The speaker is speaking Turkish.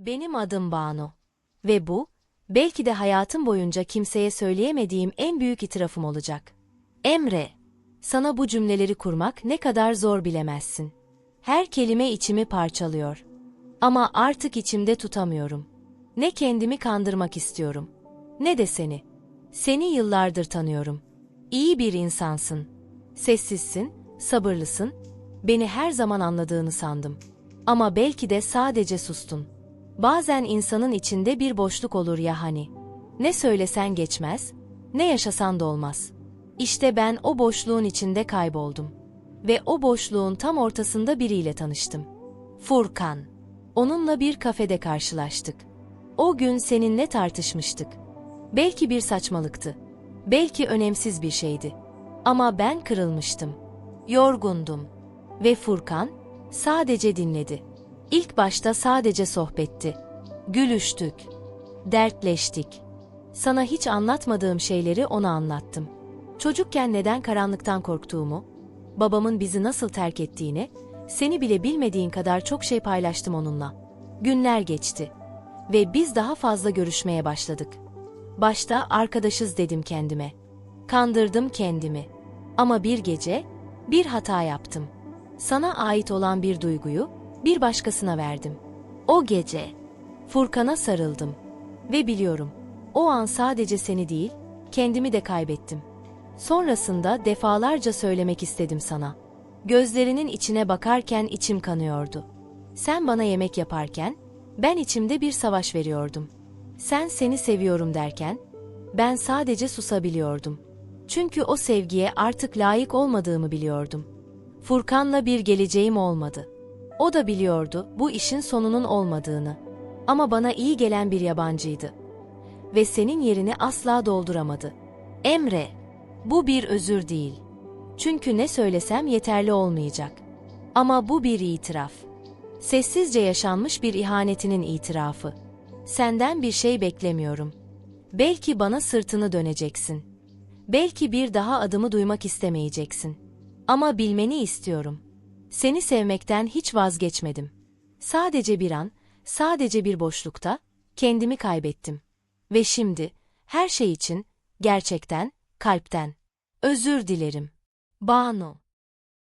Benim adım Banu. Ve bu, belki de hayatım boyunca kimseye söyleyemediğim en büyük itirafım olacak. Emre, sana bu cümleleri kurmak ne kadar zor bilemezsin. Her kelime içimi parçalıyor. Ama artık içimde tutamıyorum. Ne kendimi kandırmak istiyorum, ne de seni. Seni yıllardır tanıyorum. İyi bir insansın. Sessizsin, sabırlısın. Beni her zaman anladığını sandım. Ama belki de sadece sustun. Bazen insanın içinde bir boşluk olur ya hani. Ne söylesen geçmez, ne yaşasan da olmaz. İşte ben o boşluğun içinde kayboldum. Ve o boşluğun tam ortasında biriyle tanıştım. Furkan. Onunla bir kafede karşılaştık. O gün seninle tartışmıştık. Belki bir saçmalıktı. Belki önemsiz bir şeydi. Ama ben kırılmıştım. Yorgundum. Ve Furkan sadece dinledi. İlk başta sadece sohbetti. Gülüştük. Dertleştik. Sana hiç anlatmadığım şeyleri ona anlattım. Çocukken neden karanlıktan korktuğumu, babamın bizi nasıl terk ettiğini, seni bile bilmediğin kadar çok şey paylaştım onunla. Günler geçti ve biz daha fazla görüşmeye başladık. Başta arkadaşız dedim kendime. Kandırdım kendimi. Ama bir gece bir hata yaptım. Sana ait olan bir duyguyu bir başkasına verdim. O gece Furkan'a sarıldım ve biliyorum o an sadece seni değil, kendimi de kaybettim. Sonrasında defalarca söylemek istedim sana. Gözlerinin içine bakarken içim kanıyordu. Sen bana yemek yaparken ben içimde bir savaş veriyordum. Sen seni seviyorum derken ben sadece susabiliyordum. Çünkü o sevgiye artık layık olmadığımı biliyordum. Furkan'la bir geleceğim olmadı. O da biliyordu bu işin sonunun olmadığını. Ama bana iyi gelen bir yabancıydı. Ve senin yerini asla dolduramadı. Emre, bu bir özür değil. Çünkü ne söylesem yeterli olmayacak. Ama bu bir itiraf. Sessizce yaşanmış bir ihanetinin itirafı. Senden bir şey beklemiyorum. Belki bana sırtını döneceksin. Belki bir daha adımı duymak istemeyeceksin. Ama bilmeni istiyorum. Seni sevmekten hiç vazgeçmedim. Sadece bir an, sadece bir boşlukta kendimi kaybettim. Ve şimdi her şey için gerçekten, kalpten özür dilerim. Banu